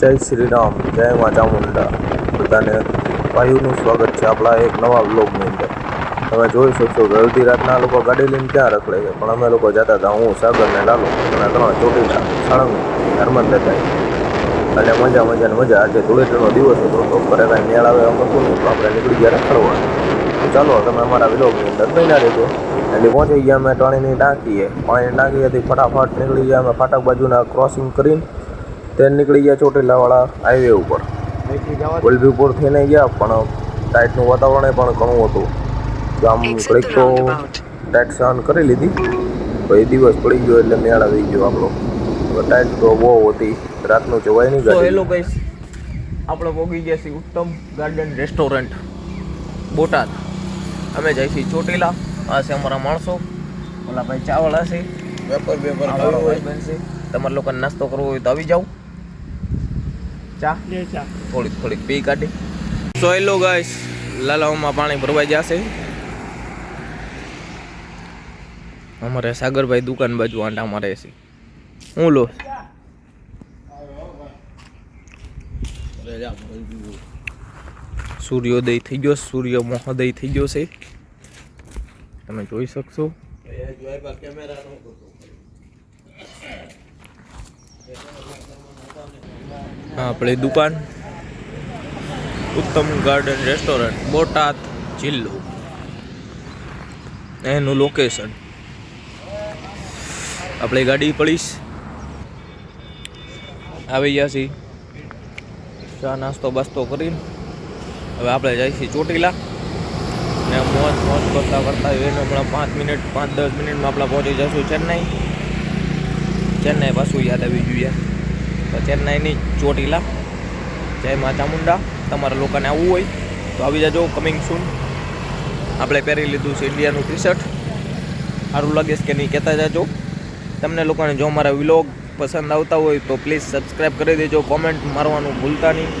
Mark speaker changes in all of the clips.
Speaker 1: જય શ્રી રામ, જય મા ચામુંડા બધાને વાયુનું સ્વાગત છે. આપણા એક નવા બ્લોગની અંદર. તમે જોઈ શકશો કે અડધી રાતના લોકો ગાડી લઈને ક્યાં રખડે છે? પણ અમે લોકો જતા હતા હું સાગરને લાલો અને ત્રણ ચોટીલા, સાળંગ નર્મદા જાય અને મજા મજા ને મજા. આજે ધૂળેટીનો દિવસ હતો. તો ઘરે કાંઈ મેળ આવે અમે તો આપણે નીકળી ગયા રખડવા. ચાલો, તમે અમારા વિલોગની અંદર બન્યા રહેજો. એટલે પહોંચી ગયા અમે ટાણીની ટાંકીએ. પાણીની ટાંકીએથી ફટાફટ નીકળી ગયા. અમે ફાટક બાજુના ક્રોસિંગ કરીને તે નીકળી ગયા ચોટીલાવાળા હાઈવે ઉપર. વલભીપુર થઈને ગયા પણ ટાઈટનું વાતાવરણ પણ ઘણું હતું. તો આમ
Speaker 2: Exit
Speaker 1: ઘડીક તો ટાઈટ સહન કરી લીધી પછી દિવસ પડી ગયો એટલે મેળ આવી ગયો આપણો. તો ટાઈટ તો બહુ હતી રાતનું જવાય નહીં
Speaker 3: તો
Speaker 1: ગાડી.
Speaker 3: હેલો ગાઈસ આપણે પહોંચી ગયા છીએ ઉત્તમ ગાર્ડન રેસ્ટોરન્ટ બોટાદ. અમે જઈ છીએ ચોટીલા આ છે અમારા માણસો. ઓલા ભાઈ ચાવડા છે.
Speaker 1: વેપર વેપર
Speaker 3: આ ભાઈ બનશે. તમારે લોકોને નાસ્તો કરવો હોય તો આવી જાઓ. ચા? થોડીક થોડીક પી કાઢી. સો હેલો ગાઈસ લાલાઓમાં પાણી ભરવાઈ જશે અમારે સાગરભાઈ દુકાન બાજુ આંટા મારે છે. હું લો? સૂર્યોદય થઈ ગયો સૂર્ય મહોદય થઈ ગયો છે. તમે જોઈ શકશો. હા આપણી દુકાન. ઉત્તમ ગાર્ડન રેસ્ટોરન્ટ, બોટાદ જિલ્લો. એનું લોકેશન આપણે ગાડી પડીશ આવી ગયા છીએ. ચા નાસ્તો બાસ્તો કરીને હવે આપણે જઈશું ચોટીલા. ને મોજ મોજ કરતા કરતા એને હમણાં પાંચ મિનિટ, પાંચ દસ મિનિટમાં આપણે પહોંચી જશું ચેન્નાઈ. ચેન્નાઈ પાછું યાદ આવી જોઈએ તો ચેન્નાઈની ચોટીલા. જય મા ચામુંડા તમારા લોકોને આવવું હોય તો આવી જાજો કમિંગ સૂન આપણે પહેરી લીધું છે ઇન્ડિયાનું ટી શર્ટ સારું લાગે છે કે નહીં કહેતા જાજો. તમને લોકોને જો મારા વ્લોગ પસંદ આવતા હોય તો પ્લીઝ સબસ્ક્રાઈબ કરી દેજો. કોમેન્ટ મારવાનું ભૂલતા નહીં.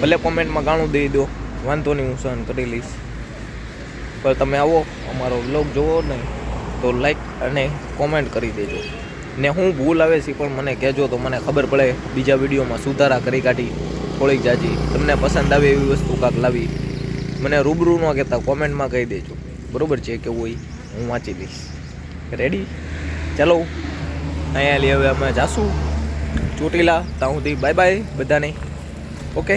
Speaker 3: ભલે કોમેન્ટમાં ગાણું દઈ દો. વાંધો નહીં, હું સહન કરી લઈશ. પણ તમે આવો, અમારો વ્લોગ જોવો ને તો લાઈક અને કોમેન્ટ કરી દેજો. ને હું ભૂલ આવે છે, પણ મને કહેજો તો મને ખબર પડે. બીજા વિડીયોમાં સુધારા કરી કાઢી, થોડીક જાજી. તમને પસંદ આવે એવી વસ્તુ કાંક લાવી. મને રૂબરૂ ન કહેતા, કોમેન્ટમાં કહી દેજો. બરાબર છે કેવું હોય? હું વાંચી દઈશ રેડી ચાલો. અહીંયા લઈ હવે અમે જાશું. ચોટીલા ત્યાં સુધી. બાય બાય બધાને. ઓકે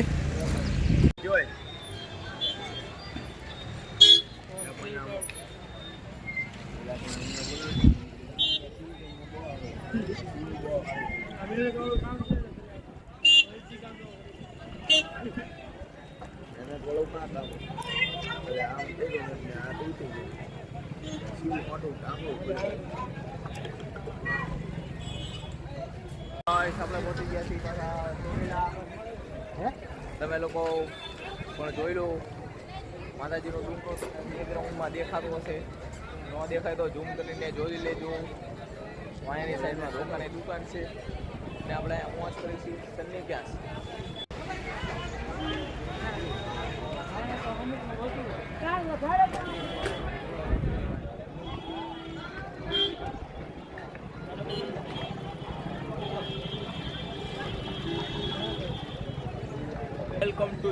Speaker 3: આપણે પહોંચી ગયા છીએ પાછા તમે લોકો પણ જોઈ લો. માતાજીનો ડુંગરો બેકગ્રાઉન્ડમાં દેખાતો હશે. ન દેખાય તો ઝૂમ કરીને જોઈ લેજો. વાયાની સાઈડમાં રોકાની દુકાન છે. ને આપણે મોજ કરીશું. સન્ની પ્યાસ.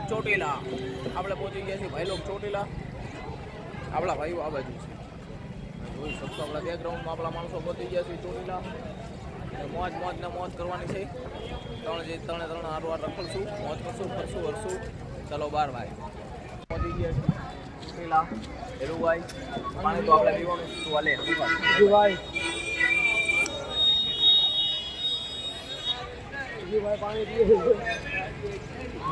Speaker 3: ચોટીલા. આપણે પહોંચી ગયા છીએ ભાઈ લોક ચોટીલા. આપણા ભાઈઓ આ બાજુ છે. જોઈ શકશો આપણા બેકગ્રાઉન્ડમાં આપણા માણસો પહોંચી ગયા છે ચોટીલા. મોજ મોજ ને મોજ કરવાની છે. ત્રણ જે ત્રણે ત્રણ હારું વાર રખડશું મોજ કરશું ફરશું હરશું. ચાલો બાર ભાઈ. પહોંચી ગયા છે ચોટીલા. હેલુભાઈ પાણી તો આપણે પીવાનું શું હાલે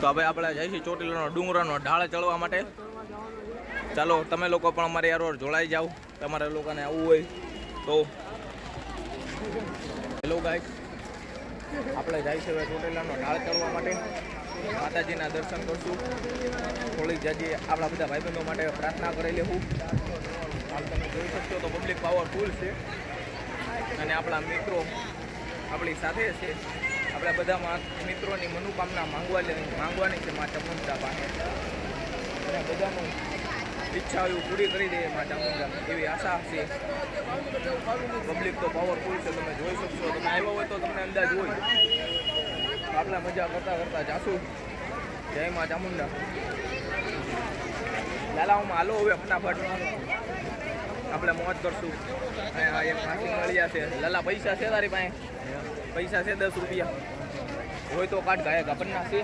Speaker 3: તો હવે આપણે જઈશું ચોટીલાનો ડુંગરાનો ઢાળ ચડવા માટે. ચાલો, તમે લોકો પણ અમારે યાર જોડાઈ જાઓ. તમારે લોકોને આવવું હોય તો. હેલો ગાઈસ આપણે જઈશું હવે ચોટીલાનો ઢાળ ચડવા માટે. માતાજીના દર્શન કરશું. થોડીક જાજી આપણા બધા ભાઈબંધો માટે પ્રાર્થના કરી લેવું. હાલ તમે જોઈ શકશો તો પબ્લિક પાવરફુલ છે. અને આપણા મિત્રો આપણી સાથે છે. આપણે બધા મિત્રોની મનોકામના માંગવા માંગવાની છે મા મુંડા પાસે. અને બધાનું ઈચ્છા એવું પૂરી કરી દે માતા મુંડા. એવી આશા છે. પબ્લિક તો પાવરફુલ છે, તમે જોઈ શકશો. તમે આવ્યા હોય તો તમને અંદાજ હોય. આપણે મજા કરતા કરતા જાશું. જય માતા મુંડા. લાલાઓમાં હાલો હવે ફટાફટ. આપણે મોજ કરશું. આ એક માસી મળ્યા છે. લાલા, પૈસા છે તારી પાસે? પૈસા છે દસ રૂપિયા. હોય તો કાઢ ગાયક પન્નાસ છે.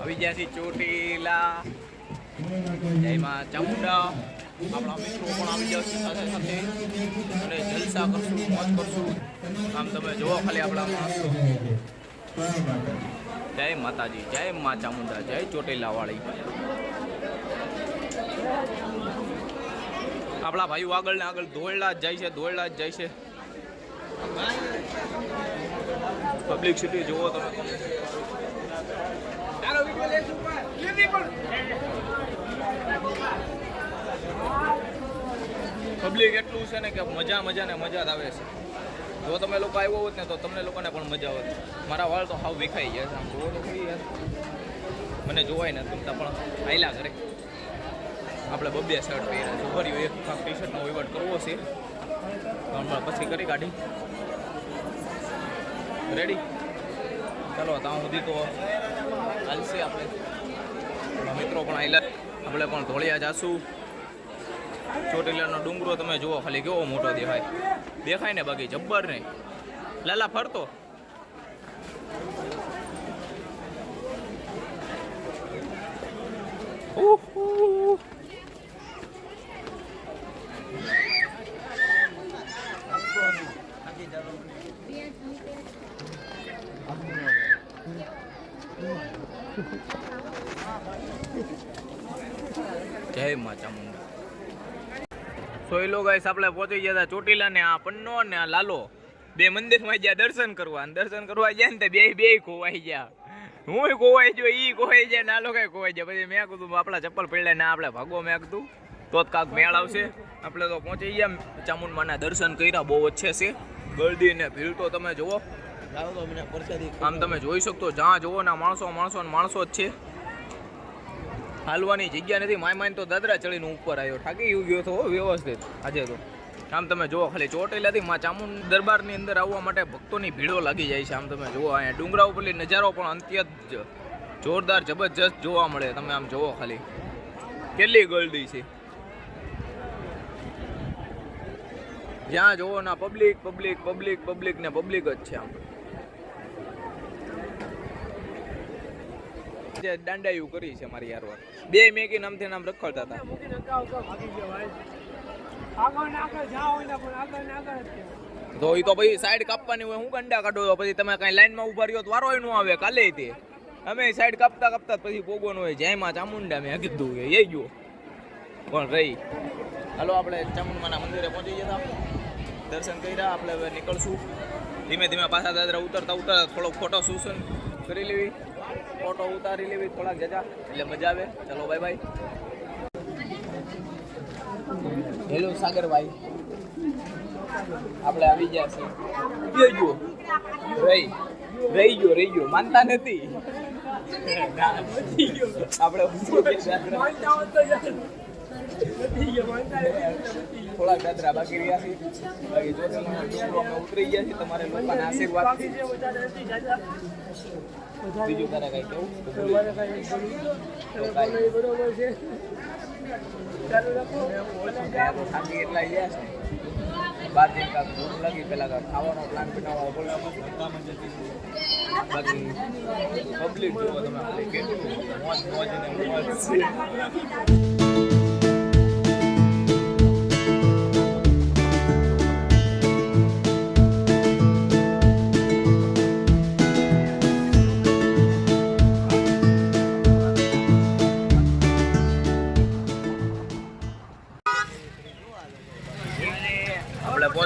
Speaker 3: આવી ગયા ચોટીલા જય માં ચામુંડા, આપણા મિત્રો પણ આવી જશે સાથે સાથે. અને જલસા કરશું, મોજ કરશું. આમ તમે જોવો ખાલી આપણા માણસો. જય માતાજી, જય મા ચામુંડા, જય ચોટીલા વાળી આપણા ભાઈઓ આગળ ને આગળ દોડલા જ જાય છે દોડલા જ જાય છે. પબ્લિક સિટી જુઓ તમે. પબ્લિક એટલું છે ને કે મજા મજા ને મજા જ આવે છે. જો તમે લોકો આવ્યો હોત ને તો તમને લોકોને પણ મજા આવત. મારા વાળ તો હાવ વિખાઈ ગયા છે આમ. જોવો તો મને જોવાય ને તમતા પણ આયલા કરે આપણે બબ્બે શર્ટ પહેર્યા છે. ઉભરી એક ટી શર્ટનો વહીવટ કરવો છે. હમણાં પછી કરી કાઢી. રેડી ચાલો ત્યાં સુધી તો હાલશે આપણે. મિત્રો પણ આયલા. આપણે પણ ધોળિયા જાશું. ચોટીલાનો ડુંગરો તમે જુઓ, ખાલી કેવો મોટો દેખાય. દેખાય ને બાકી જબ્બર નહીં લાલા, ફરતો. ઉહુ. જય મા ચામુંડા સોયલો ગાઈસ આપણે પહોંચી ગયા હતા ચોટીલા ને આ પન્નો ને આ લાલો. બે મંદિરમાં ગયા દર્શન કરવા દર્શન કરવા ગયા ને તે બે બે ખોવાઈ ગયા. હું ખોવાઈ ગયો ઈ ખોવાઈ જાય નાલો કઈ ખોવાઈ જાય પછી મેં કીધું આપણા ચપ્પલ પડ્યા ને આપણે ભાગો મેં કીધું. તો જ કાંક મેળ આવશે. આપણે તો પહોંચી ગયા. ચામુંડમાના દર્શન કર્યા બહુ ઓછે છે. ગળદી ને ભીડ તો તમે જુઓ. આમ તમે જોઈ શકતો જ્યાં જુઓ ના માણસો માણસો ને માણસો જ છે. હાલવાની જગ્યા નથી. માય માય તો દાદરા ચડીને ઉપર આવ્યો. થાકી ગયો તો વ્યવસ્થિત. આજે તો. આમ તમે જુઓ, ખાલી ચોટીલાથી માં ચામુંડ દરબારની અંદર આવવા માટે ભક્તોની ભીડો લાગી જાય છે. આમ તમે જુઓ, અહીંયા ડુંગરા ઉપરથી નજારો પણ અંત્યત જોરદાર, જબરજસ્ત જોવા મળે. તમે આમ જુઓ ખાલી. કેટલી ગળદી છે. જ્યાં જુઓ ના પબ્લિક પબ્લિક પબ્લિક પબ્લિક ને પબ્લિક જ છે આમ. જે દાંડાયું કરી છે મારી યાર વાર બે મેગી નામથી નામ રખડતા હતા. તો એ તો પછી સાઈડ કાપવાની હોય, હું ગંડા કાઢો તો પછી તમે કાંઈ લાઈનમાં ઊભા રહ્યો તો વારો ન આવે કાલે તે. અમે સાઈડ કાપતા કાપતા પછી પોગવાનું હોય. જયમાં ચામુંડા મેં કીધું કે એ ગયો. પણ રહી? હાલો, આપણે ચામુંડમાના મંદિરે પહોંચી ગયા દર્શન કર્યા, આપણે હવે નીકળશું. ધીમે ધીમે પાછા દાદરા ઉતરતા ઉતરતા થોડોક ફોટો શૂશન કરી લેવી. ફોટો ઉતારી લેવી, થોડાક જજા. એટલે મજા આવે. ચલો બાય બાય હેલો, સાગરભાઈ. આપણે આવી ગયા છે રહી ગયો રહી. રહી ગયો રહી ગયો. માનતા નથી. આપણે ઊંચો ગદરા બાકી રહ્યા છે. બાકી જો અમે ઉતરી ગયા છે તમારે લોકોના આશીર્વાદ બીજું તારે કઈ કેવું? બરોબર થાકી એટલા ગયા છે. બાર દિન કાંક ભૂખ લાગી પેલા કાંક ખાવાનો પ્લાન બનાવવા પડશે બાકી પબ્લિક જોવો તમે મોજ મોજ ને મોજ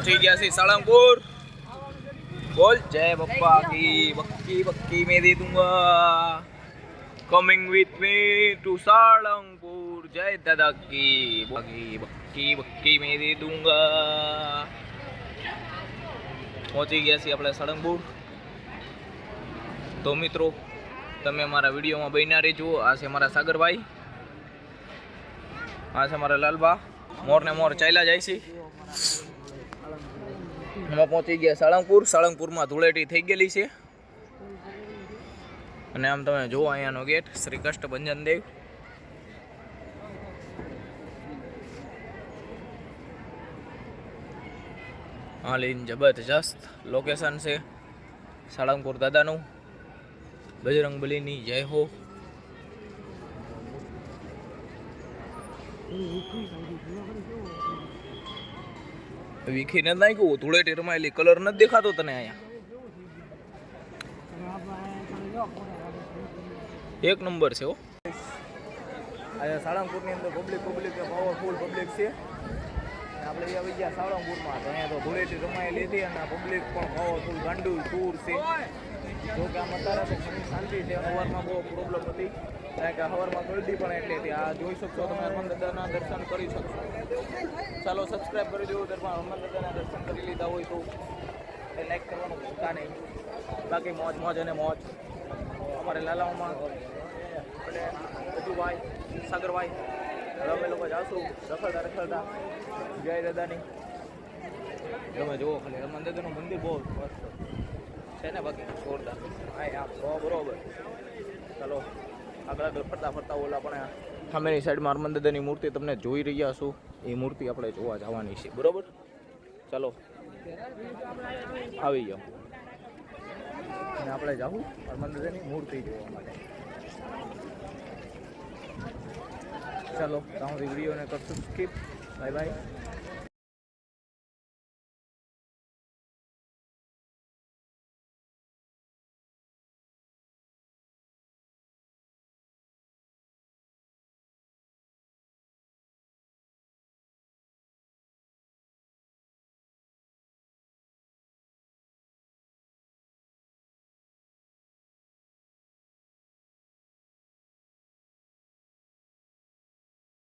Speaker 3: છે ગયા છે સાળંગપુર. બોલ, જય બપ્પા કી, બક્કી બક્કી મેં દે દૂંગા coming with me to Salangpur. જય દાદા કી, બક્કી બક્કી બક્કી મેં દે દૂંગા પહોંચી ગયા છીએ આપણે સાળંગપુર. તો મિત્રો, તમે મારા વિડીયોમાં બન્યા રહેજો. આ છે મારા સાગરભાઈ. આ છે મારા લાલબા. મોર ને મોર ચાલ્યા જાય છે. અમે પહોંચી ગયા સાળંગપુર. સાળંગપુરમાં ધૂળેટી થઈ ગયેલી છે. અને આમ તમે જુઓ અહીંયાનો ગેટ, શ્રી કૃષ્ણ ભંજન દેવ હાલીન જબરજસ્ત લોકેશન છે. સાળંગપુર દાદાનું. બજરંગ બલીની જય હો. વીખી નથી નાખ્યું, ધૂળેટી રમાયેલી કલર નથી દેખાતો તને અહીંયા. એક નંબર છે હો. અહીંયા સાળંગપુરની અંદર પબ્લિક પબ્લિક પાવરફુલ પબ્લિક છે. આપણે આવી ગયા સાળંગપુરમાં. તો અહીંયા તો ધૂળેટી રમાયેલી હતી અને પબ્લિક પણ પાવરફુલ ગાંડુલ ટૂર છે. જો કે આમ અત્યારે શાંતિ છે સવારમાં બહુ પ્રોબ્લેમ હતી. કારણ કે સવારમાં ગળદી પણ એટલી હતી. આ જોઈ શકશો તમે હનુમાન દાદાના દર્શન કરી શકશો. ચાલો સબસ્ક્રાઇબ કરી દેવું દરબાર હનુમાન દાદાના દર્શન કરી લીધા હોય તો એ લાઈક કરવાનું ભૂલતા નહીં. બાકી મોજ મોજ અને મોજ. અમારે લાલાઓમાં અને અજુભાઈ, સાગરભાઈ અમે લોકો જાશું રખડતા રખડતા. જય દાદાની. તમે જુઓ ખાલી હનુમાન દાદાનું મંદિર બહુ મસ્ત છે ને બાકી? જોરદાર. હા બરોબર. ચાલો. આગળ આગળ ફરતા ફરતા ઓલા પણ સામેની સાઈડમાં હનુમાન દાદાની મૂર્તિ તમને જોઈ રહ્યા છું. એ મૂર્તિ આપણે જોવા જવાની છે. બરોબર? ચાલો. આવી જાઓ. અને આપણે જાવું હનુમાન દાદાની મૂર્તિ જોવા માટે. ચાલો, તો હું વિડીયોને કરશું સ્કીપ બાય બાય